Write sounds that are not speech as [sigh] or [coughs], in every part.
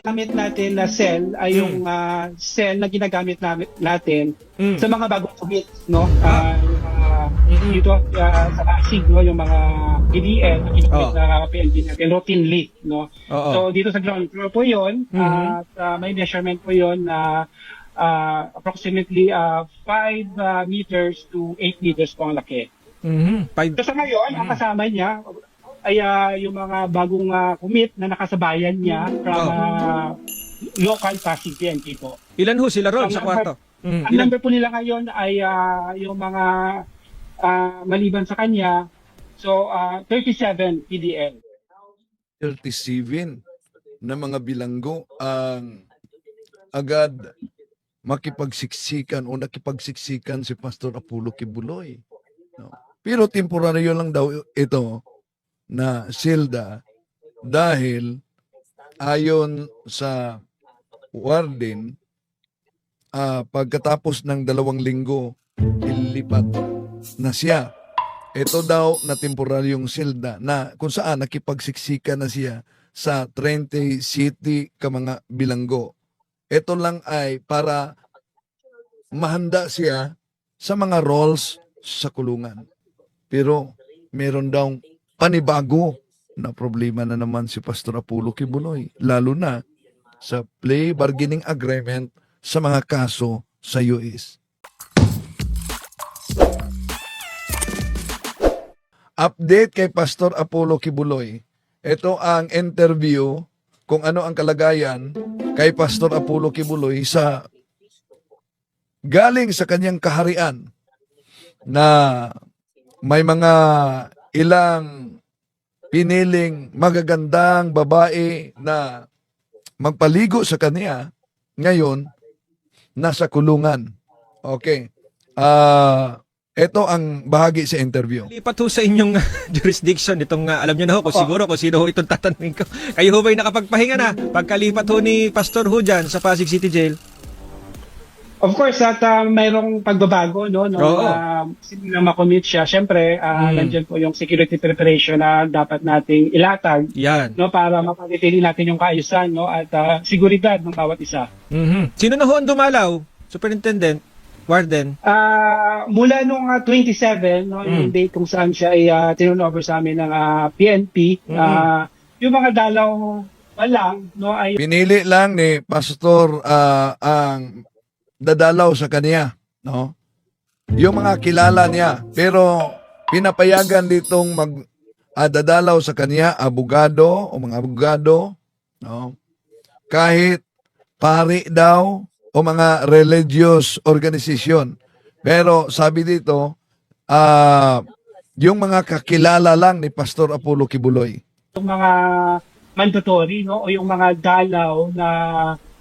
ginagamit natin na cell ay yung ah, cell na ginagamit namin, natin Mm. sa mga bagong commit, no? Ah, yung mga Mm-mm. dito ah, sa Pasig, no? Yung mga PDL na ginagamit Oh. na PNP natin routinely, no? Oo. So dito sa ground floor po 'yon Mhm. at ah, may measurement po 'yon na ah, approximately 5 meters to 8 meters po ang laki. Mhm. Five. So sa ngayon, ang kasama niya ay ah, yung mga bagong ah, commit na nakasabayan niya from Oh. ah, local Pasig PNP po. Ilan ho sila ron Ang sa kwarto? Mm. Ang Ilan? number po nila ngayon ay ah, yung mga ah, maliban sa kanya, so ah, 37 PDL. 37 na mga bilanggo ang agad makipagsiksikan o nakipagsiksikan si Pastor Apollo Kibuloy. No. Pero temporaryo lang daw ito na silda dahil ayon sa warden ah, pagkatapos ng dalawang linggo ilipat na siya ito daw na temporaryong silda na kung saan nakipagsiksika na siya sa 30 city ka mga bilanggo. Ito lang ay para mahanda siya sa mga roles sa kulungan. Pero meron daw panibago na problema na naman si Pastor Apollo Kibuloy, lalo na sa play bargaining agreement sa mga kaso sa US. Update kay Pastor Apollo Kibuloy. Ito ang interview kung ano ang kalagayan kay Pastor Apollo Kibuloy sa galing sa kanyang kaharian na may mga ilang piniling magagandang babae na magpaligo sa kanya ngayon nasa kulungan. Okay. Ah, ito ang bahagi sa interview. Lipat ho sa inyong [laughs] jurisdiction itong ah, alam niyo na ho kung siguro kung sino ho itong tatanungin ko. Kayo ho ba'y nakapagpahinga na pagkalipat ho ni Pastor ho dyan sa Pasig City Jail? Of course, at ah, mayroong pagbabago, no? no Oo. uh, na makommit siya, syempre, ah, Mm. nandiyan po yung security preparation na dapat nating ilatag, Yan. no? Para mapanatili natin yung kaayusan, no? At ah, seguridad ng bawat isa. Mhm. Sino na ho ang dumalaw? Superintendent? Warden? Ah, mula nung ah, 27, no, yung Mm. date kung saan siya ay uh, over sa amin ng ah, PNP, Mm. ah, yung mga dalaw pa lang, no, ay Pinili lang ni Pastor ah, ang dadalaw sa kanya, no? Yung mga kilala niya, pero pinapayagan ditong mag ah, dadalaw sa kanya abogado o mga abogado, no? Kahit pari daw o mga religious organization. Pero sabi dito, ah yung mga kakilala lang ni Pastor Apollo Kibuloy. yung mga mandatory, no, o yung mga dalaw na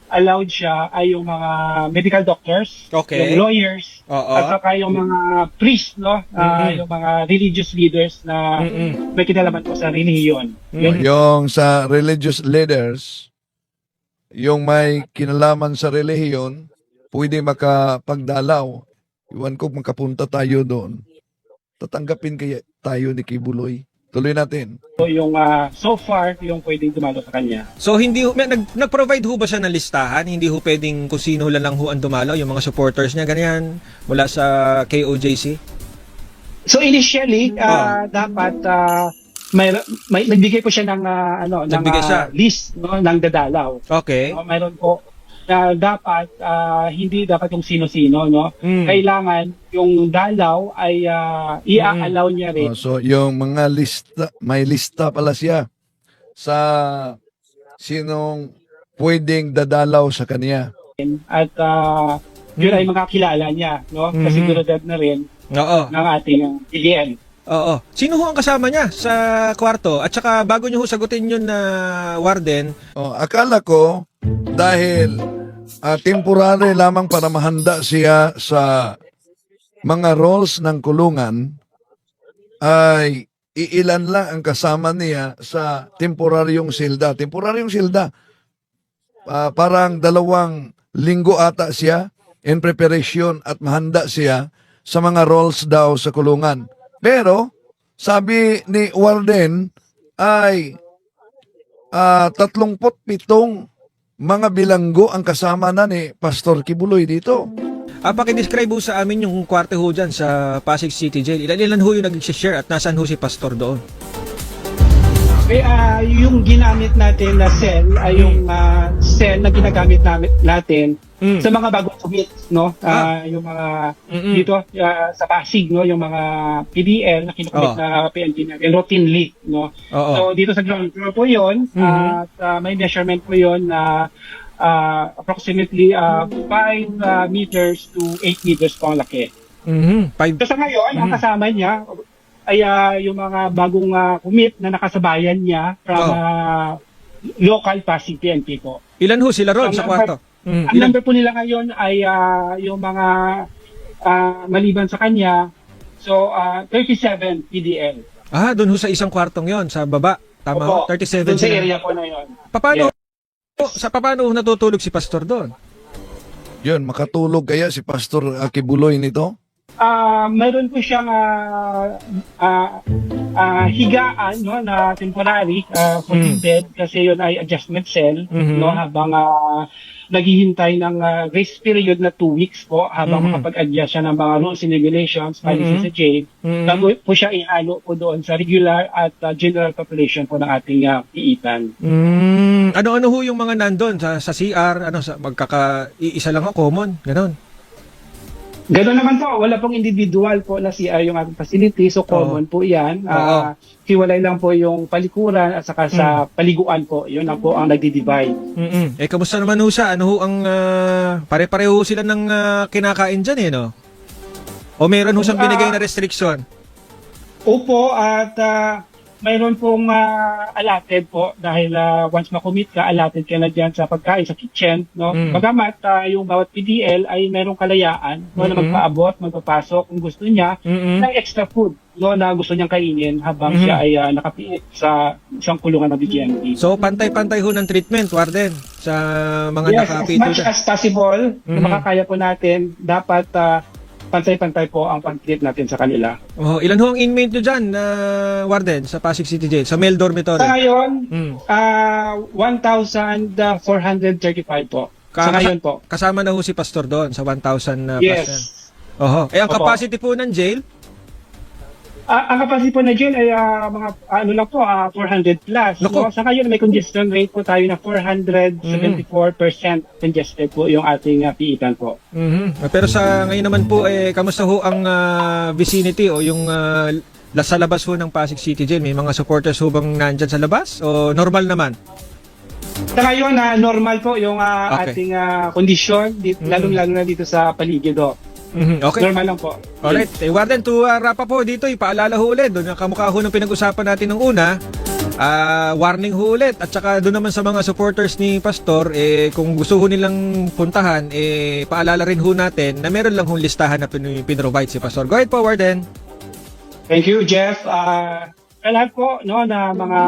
allowed siya ay yung mga medical doctors, Okay. yung lawyers, Oo. at saka yung mga priest, no, ah, Mhm. yung mga religious leaders na Mm-mm. may kinalaman po sa relihiyon. Mm. Yun. Yung sa religious leaders, yung may kinalaman sa relihiyon, pwede makapagdalaw. Iwan ko makapunta tayo doon. Tatanggapin kaya tayo ni Kibuloy. Tuloy natin. So, yung ah, so far, yung pwedeng dumalo sa kanya. So hindi may, nag, nag-provide ho ba siya ng listahan? Hindi ho pwedeng kung sino lang, lang ho ang dumalaw, yung mga supporters niya, ganyan, mula sa KOJC? So initially, ah, dapat ah, may, may nagbigay po siya ng ah, ano, ng Nagbigay siya. ah, list no ng dadalaw. Okay. No, mayroon po na dapat ah, hindi dapat yung sino-sino no. Mm. Kailangan yung dalaw ay ah, i-allow niya rin. Oh, so, yung mga lista, may lista pala siya sa sinong pwedeng dadalaw sa kanya. at yun Mm. ay makakilala niya no. Mhm. Kasiguridad na rin Oo. ng ating PDL. Oo. Sino ho ang kasama niya sa kwarto? At saka bago niyo ho sagutin yun na warden, Oh, akala ko dahil ah, temporary lamang para mahanda siya sa mga roles ng kulungan ay iilan lang ang kasama niya sa temporaryong silda. Temporaryong silda. Ah, parang dalawang linggo ata siya in preparation at mahanda siya sa mga roles daw sa kulungan. Pero sabi ni Warden ay ah 37 mga bilanggo ang kasama na ni Pastor Kibuloy dito. Ah, pakidescribe ho sa amin yung kwarto ho dyan sa Pasig City Jail. Ilan ilan ho yung nag-share at nasaan ho si Pastor doon? Ah, yung ginamit natin na cell ay yung ah, cell na ginagamit namin, natin Mm. sa mga bagong commit, no? Ah, yung mga Mm-mm. dito ah, sa Pasig, no? Yung mga PDL na kinukumit Oo. na PNP natin routinely, no? Oo. So dito sa ground floor po 'yon, Mhm. at ah, may measurement po 'yon na ah, approximately 5 meters to 8 meters po ang laki. Mhm. Five. So sa ngayon, ang Mhm. kasama niya ay ah, yung mga bagong ah, commit na nakasabayan niya from Oh. ah, local Pasig PNP po. Ilan ho sila ron Ang sa number- kwarto? Mm. Ang Ilan? number po nila ngayon ay ah, yung mga ah, maliban sa kanya, so ah, 37 PDL. Ah, doon ho sa isang kwartong yon sa baba. Tama ho? Opo, 37 Doon sa sila. area po na yun. Paano, Yes. sa paano ho natutulog si Pastor doon? Yun, makatulog kaya si Pastor ah, Kibuloy nito? Ah, mayroon po siyang ah, ah, ah, higaan no na temporary uh, floating Mm. bed kasi yun ay adjustment cell Mhm. no habang ah, naghihintay ng ah, grace period na two weeks po habang Mhm. makapag-adjust siya ng mga rules and regulations policy Mhm. sa jail Mm. bago po siya ihalo po doon sa regular at ah, general population po ng ating ah, piitan. Mm, ano-ano ho yung mga nandun sa, sa CR, ano sa magkaka iisa lang ho common, ganon. Naman po, wala pong individual po na CR yung ating facility, so common po yan. Ah, hiwalay lang po yung palikuran at saka sa paliguan po, yun lang po ang nagdi-divide. Mm. Eh kamusta naman ho siya? Ano ho ang ah, pare-pareho ho sila ng ah, kinakain diyan eh, no? O meron ho siyang binigay na restriction? Opo, at ah, mayroon pong ah, allotted po dahil ah, once makumit ka, allotted ka na dyan sa pagkain sa kitchen. No? Mm. Bagamat ah, yung bawat PDL ay mayroong kalayaan no, na Mm-mm. magpaabot, magpapasok kung gusto niya Mm. ng extra food no, na gusto niyang kainin habang Mhm. siya ay ah, nakapiit sa isang kulungan ng BGMP. So pantay-pantay ho ng treatment, Warden, sa mga yes, as nakapito much dyan. as possible, Mhm. na makakaya po natin, dapat ah, pantay-pantay po ang pag-treat natin sa kanila. Oh, ilan ho ang inmate nyo dyan, na Warden, sa Pasig City Jail, sa male dormitory? Sa ngayon, Mm. ah 1,435 po. Sa Kaka- ngayon po. Kasama na ho si Pastor doon sa 1,000 na Yes. plus na. Oho. Eh, ang Opo. capacity po ng jail? Ah, ang capacity po na dyan ay ah, mga ano lang po, ah, 400 plus. Naku. No? Sa ngayon may congestion rate po tayo na 474% congested po yung ating ah, piitan po. Mhm. Pero sa ngayon naman po, eh, kamusta ho ang ah, vicinity o yung ah, la- sa labas ho ng Pasig City Jail? May mga supporters ho bang nandyan sa labas? O normal naman? Sa ngayon, ah, normal po yung ah, Okay. ating ah, kondisyon, Mhm. lalong-lalo na dito sa paligid. Oh. Mhm. Okay. Normal lang po. Alright. Eh, Warden, to uh, wrap up po dito, ipaalala ho ulit. Doon yung kamukha ho ng pinag-usapan natin nung una. Ah, warning ho ulit. At saka doon naman sa mga supporters ni Pastor, eh, kung gusto ho nilang puntahan, eh, paalala rin ho natin na meron lang hong listahan na pin- pinrovide si Pastor. Go ahead po, Warden. Thank you, Jeff. Uh, lahat po no, na mga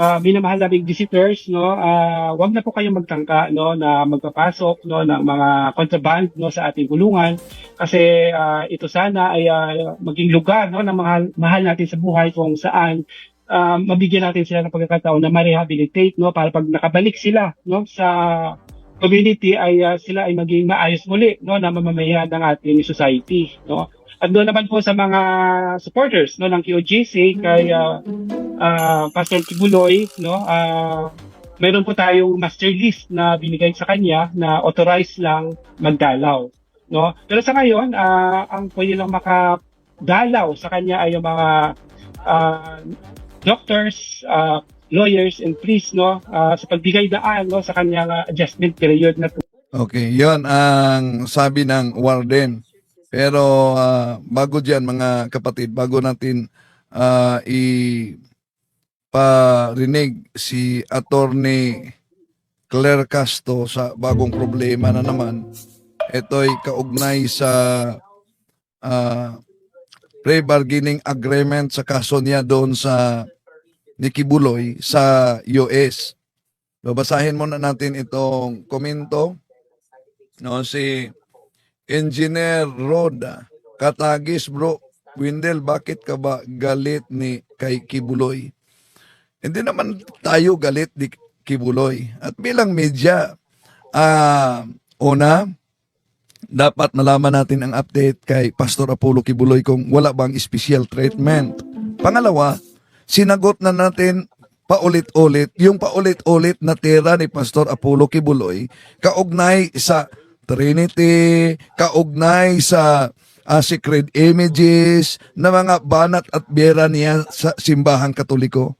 uh, minamahal na big visitors, no, uh, wag na po kayong magtangka no, na magpapasok no, ng mga contraband no, sa ating kulungan kasi ah, ito sana ay ah, maging lugar no, na mahal, mahal natin sa buhay kung saan ah, mabigyan natin sila ng pagkakataon na ma-rehabilitate no, para pag nakabalik sila no, sa community ay ah, sila ay maging maayos muli no, na mamamayan ng ating society. No? At doon naman po sa mga supporters no ng QOJC kay ah, ah, Pastor Kibuloy no ah, meron po tayong master list na binigay sa kanya na authorized lang magdalaw no. Pero sa ngayon ah, ang pwede lang makadalaw sa kanya ay yung mga ah, doctors ah, lawyers and priests no ah, sa pagbigay daan no sa kanyang adjustment period na Okay, yon ang sabi ng warden. Pero ah, bago diyan mga kapatid, bago natin ah, i parinig si Attorney Claire Casto sa bagong problema na naman. Ito'y kaugnay sa ah, pre-bargaining agreement sa kaso niya doon sa Nikibuloy sa US. Babasahin muna natin itong komento no si Engineer Roda Katagis bro Windel bakit ka ba galit ni kay Kibuloy hindi naman tayo galit ni Kibuloy. At bilang media, ah una, dapat malaman natin ang update kay Pastor Apollo Kibuloy kung wala bang special treatment. Pangalawa, sinagot na natin paulit-ulit yung paulit-ulit na tira ni Pastor Apollo Kibuloy kaugnay sa Trinity, kaugnay sa ah, secret images na mga banat at bera niya sa simbahang katoliko.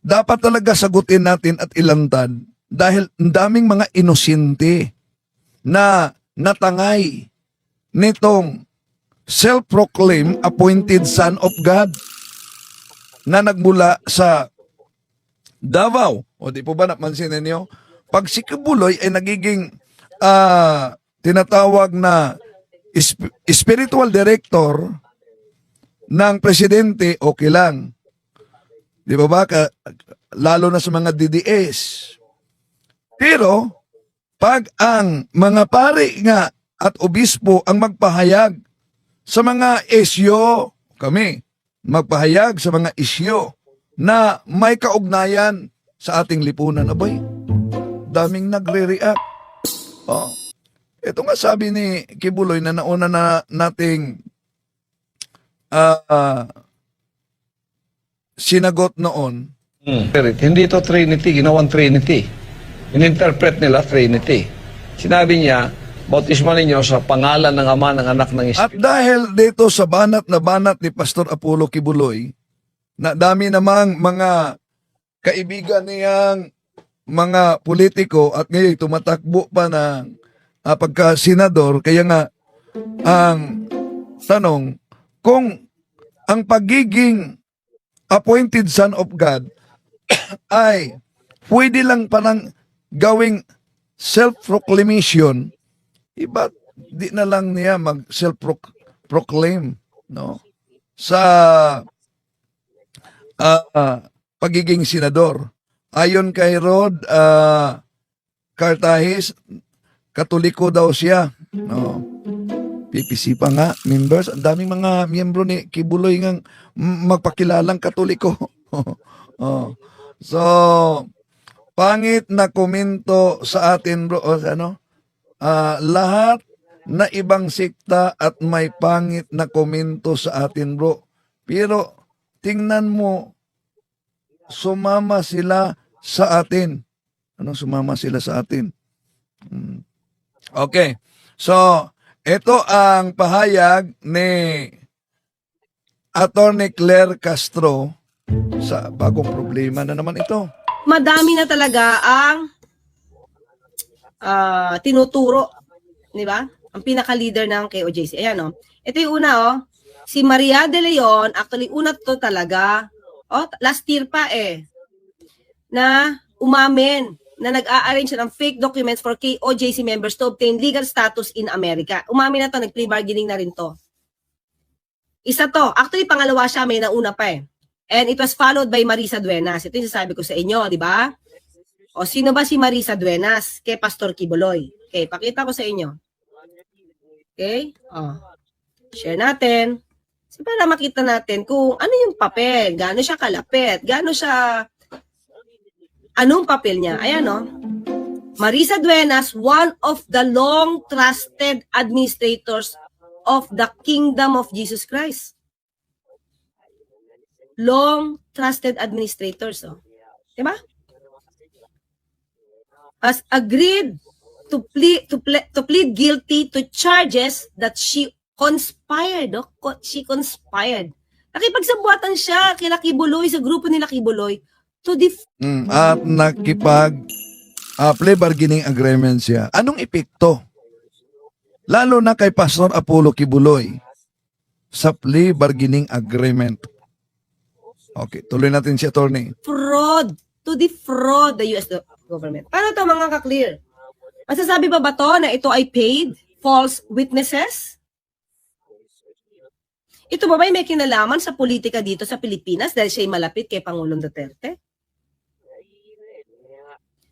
Dapat talaga sagutin natin at ilantad dahil daming mga inosente na natangay nitong self-proclaimed appointed son of God na nagmula sa Davao. O di po ba napansin ninyo? Pag si Kibuloy ay nagiging ah, tinatawag na sp- spiritual director ng presidente, okay lang. Di ba ba? Lalo na sa mga DDS. Pero, pag ang mga pari nga at obispo ang magpahayag sa mga isyo, kami, magpahayag sa mga isyo na may kaugnayan sa ating lipunan. Abay, daming nagre-react. Oh. Ito nga sabi ni Kibuloy na nauna na nating ah, ah, sinagot noon Spirit. Hindi ito Trinity, ginawang Trinity. Ininterpret nila Trinity. Sinabi niya, bautismo ninyo sa pangalan ng Ama, ng Anak, ng At Espiritu. dahil dito sa banat na banat ni Pastor Apollo Kibuloy, na dami namang mga kaibigan niyang mga politiko at ngayon tumatakbo pa ng uh, pagka-senador, kaya nga ang tanong, kung ang pagiging appointed son of God [coughs] ay pwede lang parang gawing self-proclamation, iba di na lang niya mag self-proclaim no? Sa ah, ah, pagiging senador ayon kay Rod ah, Cartahis katoliko daw siya. No. PPC pa nga members. Ang daming mga miyembro ni Kibuloy m- magpakilalang katoliko. [laughs] Oh. so pangit na komento sa atin bro. O, ano? Ah, lahat na ibang sikta at may pangit na komento sa atin, bro. Pero tingnan mo, sumama sila sa atin. Anong sumama sila sa atin? Hmm. Okay. So, ito ang pahayag ni Attorney Claire Castro sa bagong problema na naman ito. madami na talaga ang ah, tinuturo, di ba? Ang pinaka-leader ng KOJC. Ayan, oh. Ito yung una, oh. Si Maria De Leon, actually, una to talaga. Oh, last year pa eh. Na umamin na nag-a-arrange ng fake documents for KOJC members to obtain legal status in America. Umamin na to, nag-plea bargaining na rin to. Isa to. Actually, pangalawa siya, may nauna pa eh. And it was followed by Marisa Duenas. Ito yung sasabi ko sa inyo, di ba? O sino ba si Marisa Duenas kay Pastor Kibuloy? Okay, pakita ko sa inyo. Okay? O. Share natin. So, para makita natin kung ano yung papel, gaano siya kalapit, gaano siya anong papel niya. Ayan o. Marisa Duenas, one of the long trusted administrators of the kingdom of Jesus Christ. Long trusted administrators. Oh. Diba? has agreed to plead to, ple- to plead guilty to charges that she conspired. Oh, she conspired. Nakipagsabuatan siya kay Lucky Buloy sa grupo ni Lucky Buloy to def- Mm, at nakipag ah, plea bargaining agreement siya. Anong epekto? Lalo na kay Pastor Apollo Kibuloy sa plea bargaining agreement. Okay, tuloy natin si attorney. fraud to defraud the US government. Paano to mga ka-clear? Masasabi ba ba to na ito ay paid false witnesses? Ito ba may kinalaman sa politika dito sa Pilipinas dahil siya ay malapit kay Pangulong Duterte?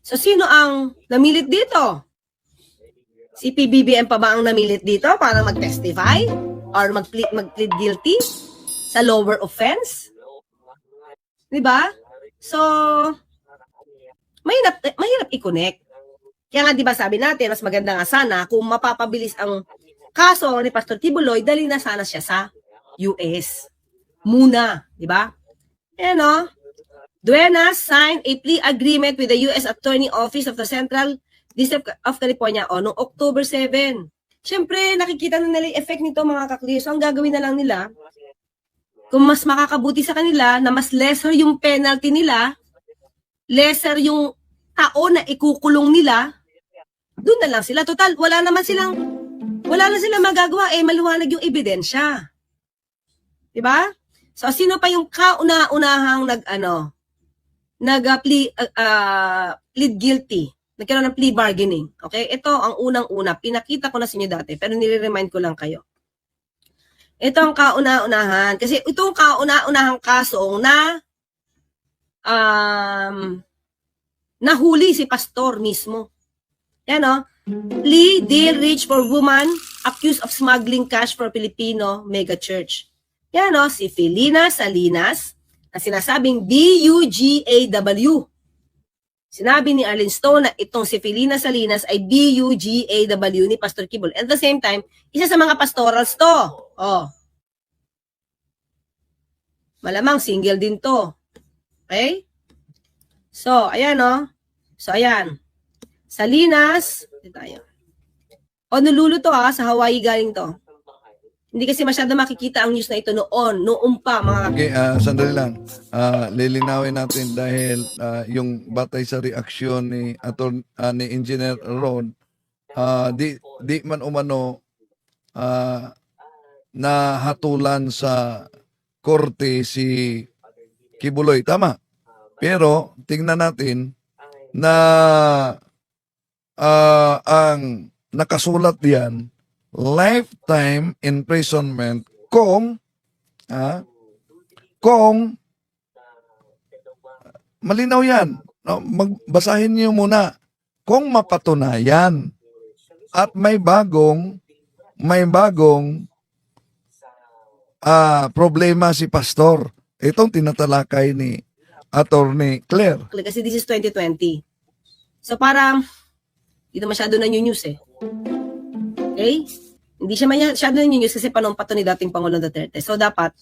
So sino ang namilit dito? Si PBBM pa ba ang namilit dito para mag-testify or mag-plead, mag-plead guilty sa lower offense? 'Di ba? So mahirap, mahirap i-connect. Kaya nga, di ba sabi natin, mas maganda nga sana kung mapapabilis ang kaso ni Pastor Tibuloy, dali na sana siya sa US. Muna, di ba? Ayan o. Duenas signed a plea agreement with the U.S. Attorney Office of the Central District of California o noong October 7. Siyempre, nakikita na nila effect nito mga kakliyo. So, ang gagawin na lang nila, kung mas makakabuti sa kanila na mas lesser yung penalty nila, lesser yung taon na ikukulong nila, doon na lang sila. Total, wala naman silang, wala na silang magagawa. Eh, maluwanag yung ebidensya. Diba? So, sino pa yung kauna-unahang nag, ano, nag uh, plea, uh, uh, plead guilty? Nagkaroon ng plea bargaining. Okay? Ito ang unang-una. Pinakita ko na sa inyo dati, pero nire-remind ko lang kayo. Ito ang kauna-unahan. Kasi itong kauna-unahang kasong na um, nahuli si pastor mismo. Yan o. Plea deal reached for woman accused of smuggling cash for Filipino mega church. Yan o, si Felina Salinas na sinasabing B-U-G-A-W. Sinabi ni Arlene Stone na itong si Felina Salinas ay B-U-G-A-W ni Pastor Kibol. At the same time, isa sa mga pastorals to. Oh. Malamang single din to. Okay? So, ayan oh. So, ayan. Salinas, dito tayo. Honolulu to ah, sa Hawaii galing to. Hindi kasi masyado makikita ang news na ito noon, noon pa mga Okay, ah, sandali lang. Ah, lilinawin natin dahil ah, yung batay sa reaksyon ni aton ah, ni Engineer Ron, ah, di di man umano ah, nahatulan sa korte si Kibuloy, tama. Pero tingnan natin na ah, ang nakasulat diyan lifetime imprisonment kung ah, kung malinaw yan. No, magbasahin niyo muna. Kung mapatunayan at may bagong may bagong ah, problema si pastor. Itong tinatalakay ni Attorney Claire. kasi this is 2020. So parang hindi masyado na news eh. Okay? Hindi siya masyado news kasi panong pato ni dating Pangulong Duterte. So dapat,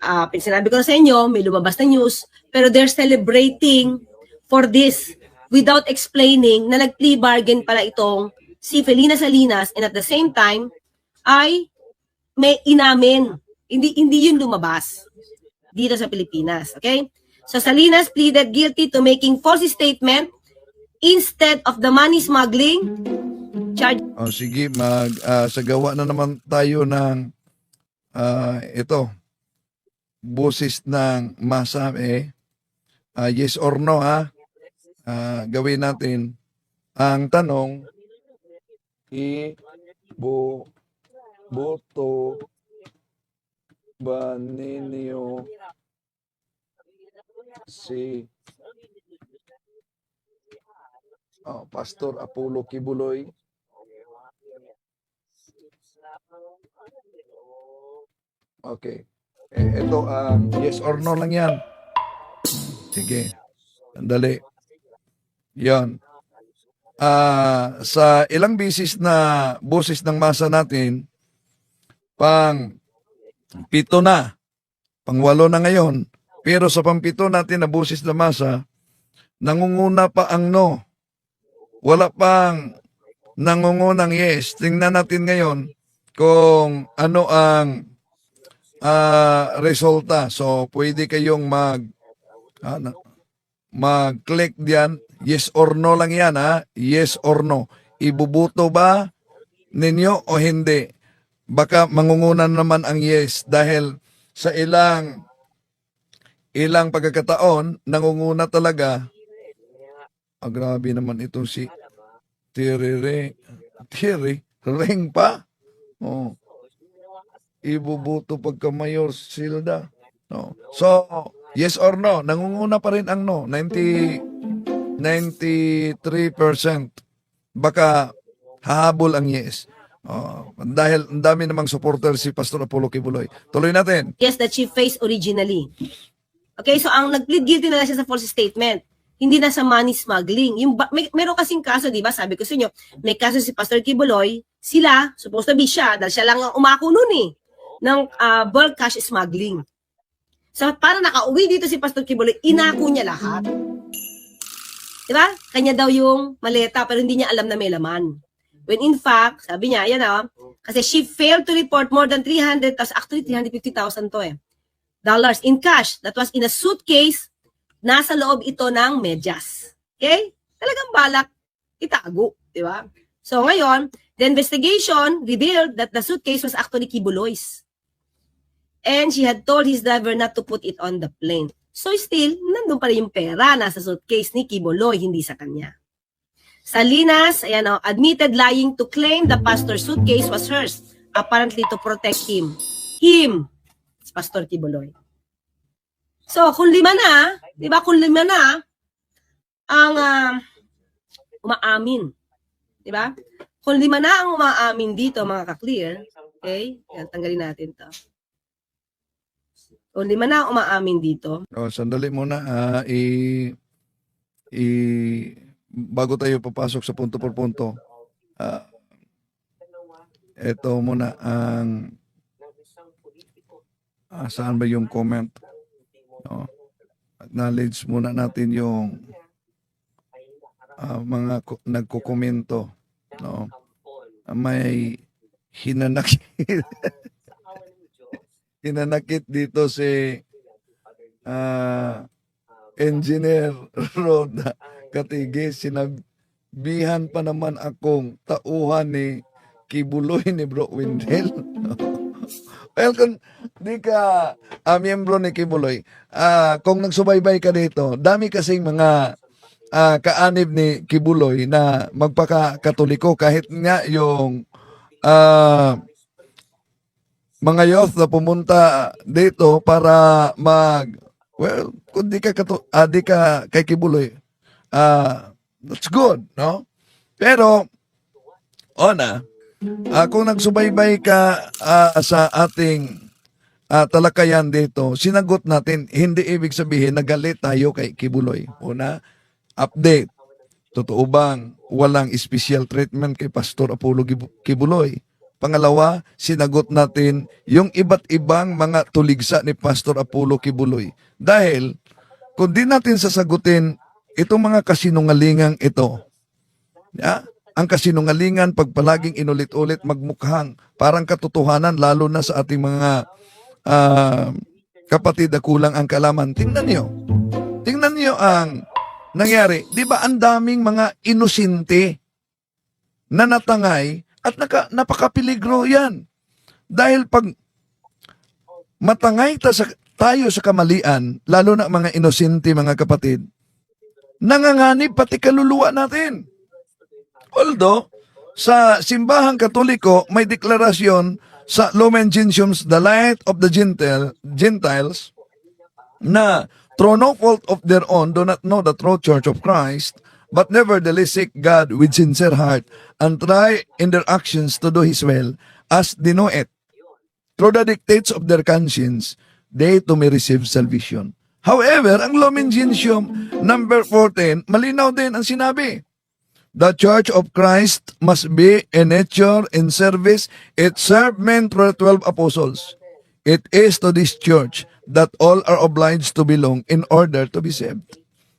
ah sinabi ko na sa inyo, may lumabas na news, pero they're celebrating for this without explaining na nag-plea bargain pala itong si Felina Salinas and at the same time ay may inamin. Hindi hindi yun lumabas dito sa Pilipinas. Okay? So Salinas pleaded guilty to making false statement instead of the money smuggling charge O sige, mag ah, sagawa na naman tayo ng ah, ito. Busis ng masa eh. Ah, yes or no ha. Ah, gawin natin ang tanong i bo boto ba ninyo si oh, Pastor Apollo Kibuloy Okay. Eh, ito, ang yes or no lang yan. Sige. Sandali. Yan. Ah, sa ilang bisis na boses ng masa natin, pang pito na, pang walo na ngayon, pero sa pampito natin na boses ng masa, nangunguna pa ang no. Wala pang nangungunang yes. Tingnan natin ngayon kung ano ang ah, resulta. So, pwede kayong mag ah, mag-click diyan. Yes or no lang yan, ha? Yes or no. Ibubuto ba ninyo o hindi? Baka mangungunan naman ang yes dahil sa ilang ilang pagkakataon, nangunguna talaga. Ah, grabe naman itong si Tirire. Tiri, ring pa. Oh ibubuto pagka Mayor Silda. No. So, yes or no? Nangunguna pa rin ang no. 90, 93%. Baka hahabol ang yes. Oh, dahil ang dami namang supporter si Pastor Apollo Kibuloy. Tuloy natin. yes that she faced originally. Okay, so ang nag-plead guilty na siya sa false statement. hindi na sa money smuggling. Yung ba- may meron kasing kaso, 'di ba? Sabi ko sa inyo, may kaso si Pastor Kibuloy, sila supposed to be siya dahil siya lang ang umako noon eh ng ah, bulk cash smuggling. So para nakauwi dito si Pastor Kibuloy, inako niya lahat. 'Di ba? Kanya daw yung maleta pero hindi niya alam na may laman. When in fact, sabi niya, yan ah, kasi she failed to report more than 300,000, actually 350,000 to eh, dollars in cash that was in a suitcase nasa loob ito ng medyas. Okay? Talagang balak itago, di ba? So ngayon, the investigation revealed that the suitcase was actually Kibuloy's. And she had told his driver not to put it on the plane. So still, nandun pa rin yung pera nasa suitcase ni Kibuloy, hindi sa kanya. Salinas, ayan o, admitted lying to claim the pastor's suitcase was hers, apparently to protect him. Him, Pastor Kibuloy. So, kung lima na, di ba, kung lima na, ang ah, umaamin. Di ba? Kung lima na ang umaamin dito, mga ka-clear, okay, yan, tanggalin natin to. Kung lima na ang umaamin dito, O, sandali muna. ah, i, i, bago tayo papasok sa punto por punto, ah, ito muna ang ah, saan ba yung comment? No? Acknowledge muna natin yung ah, mga ko- nagkukomento. No? May hinanakit [laughs] hinanakit dito si ah, Engineer Roda Katigi. Sinabihan pa naman akong tauhan ni Kibuloy ni Bro Windel. [laughs] well, kung di ka ah, miyembro ni Kibuloy, ah, kung nagsubaybay ka dito, dami kasing mga ah, kaanib ni Kibuloy na magpaka-katoliko kahit nga yung ah, mga youth na pumunta dito para mag well kung di ka kato, ah, di ka kay Kibuloy ah that's good no? Pero ona ah, kung nagsubaybay ka ah, sa ating ah, talakayan dito sinagot natin hindi ibig sabihin nagalit tayo kay Kibuloy. Una update totoo bang walang special treatment kay Pastor Apollo Kibuloy Pangalawa, sinagot natin yung iba't ibang mga tuligsa ni Pastor Apollo Kibuloy. Dahil, kung di natin sasagutin itong mga kasinungalingang ito, ya, ang kasinungalingan pag palaging inulit-ulit magmukhang parang katotohanan lalo na sa ating mga ah, kapatid na kulang ang kalaman. Tingnan niyo. Tingnan niyo ang nangyari. Di ba ang daming mga inosente na natangay at naka, napakapiligro yan. Dahil pag matangay ta sa, tayo sa kamalian, lalo na mga inosente mga kapatid, nanganganib pati kaluluwa natin. Although, sa simbahang katoliko, may deklarasyon sa Lumen Gentiums, the light of the Gentile, Gentiles, na through no fault of their own do not know the true church of Christ, but nevertheless seek God with sincere heart and try in their actions to do His will as they know it. Through the dictates of their conscience, they too may receive salvation. However, ang Lumen Gentium number 14, malinaw din ang sinabi. The Church of Christ must be in nature, in service. It served men through the 12 apostles. It is to this church that all are obliged to belong in order to be saved.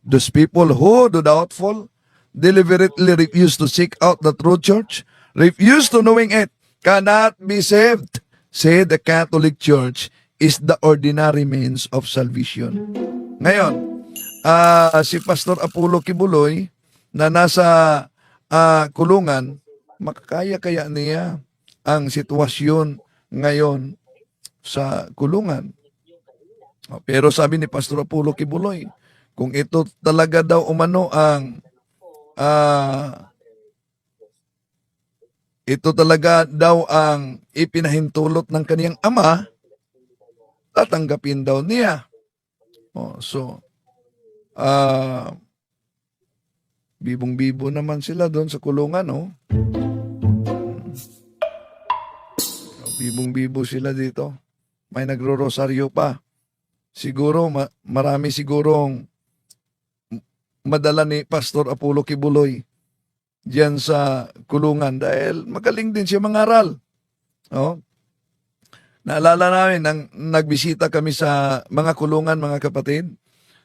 Those people who, do doubtful, deliberately refuse to seek out the true church, refuse to knowing it, cannot be saved. Say the Catholic Church is the ordinary means of salvation. Ngayon, ah, si Pastor Apollo Kibuloy na nasa ah, kulungan, makakaya-kaya niya ang sitwasyon ngayon sa kulungan. Pero sabi ni Pastor Apollo Kibuloy, kung ito talaga daw umano ang ah, ito talaga daw ang ipinahintulot ng kaniyang ama, tatanggapin daw niya. Oh, so, ah, bibong-bibo naman sila doon sa kulungan, oh. Bibong-bibo sila dito. May nagro-rosaryo pa. Siguro, ma- marami sigurong madala ni Pastor Apollo Kibuloy diyan sa kulungan dahil magaling din siya mangaral. Oh. Naalala namin nang nagbisita kami sa mga kulungan mga kapatid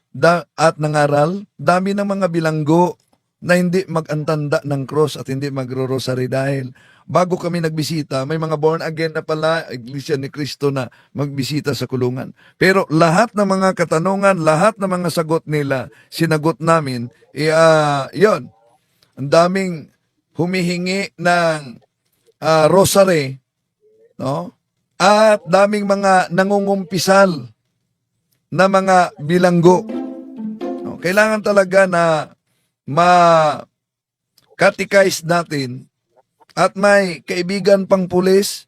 da, at nangaral, dami ng mga bilanggo na hindi magantanda ng cross at hindi magro-rosary dahil bago kami nagbisita, may mga born again na pala, Iglesia ni Cristo na magbisita sa kulungan. Pero lahat ng mga katanungan, lahat ng mga sagot nila, sinagot namin, eh, ah, yon ang daming humihingi ng ah, rosary, no? At daming mga nangungumpisal na mga bilanggo. No? Kailangan talaga na ma-catechize natin at may kaibigan pang pulis,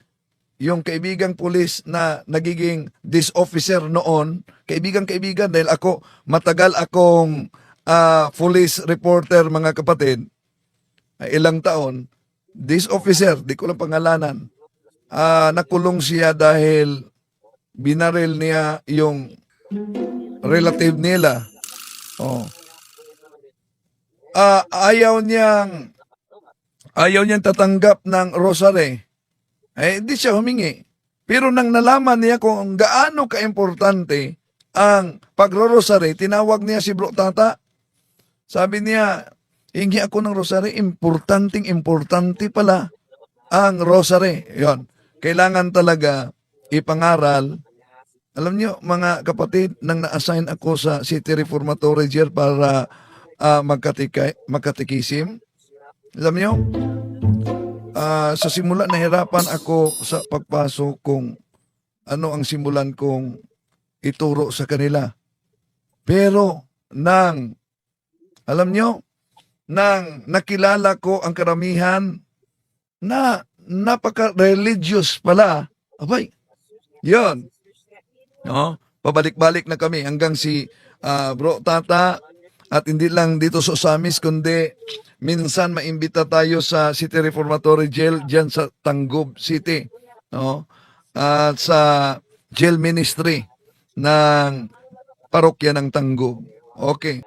yung kaibigang pulis na nagiging this officer noon, kaibigan-kaibigan dahil ako, matagal akong ah, police reporter mga kapatid, ay ilang taon, this officer, di ko lang pangalanan, ah, nakulong siya dahil binaril niya yung relative nila. Oh. Ah, ayaw niyang ayaw niyang tatanggap ng rosary. Eh, hindi siya humingi. Pero nang nalaman niya kung gaano kaimportante ang pagro-rosary, tinawag niya si Bro Tata. Sabi niya, hingi ako ng rosary, importanteng importante pala ang rosary. Yon. Kailangan talaga ipangaral. Alam niyo, mga kapatid, nang na-assign ako sa City Reformatory Jail para uh, magkatikisim, alam niyo, ah, sa simula nahirapan ako sa pagpasok kung ano ang simulan kong ituro sa kanila. Pero nang, alam nyo, nang nakilala ko ang karamihan na napaka-religious pala, abay, yon No? Pabalik-balik na kami hanggang si ah, Bro Tata at hindi lang dito sa Samis kundi minsan maimbita tayo sa City Reformatory Jail diyan sa Tanggob City, no? At sa jail ministry ng parokya ng Tanggob. Okay.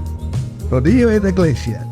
Rodillo et Iglesia.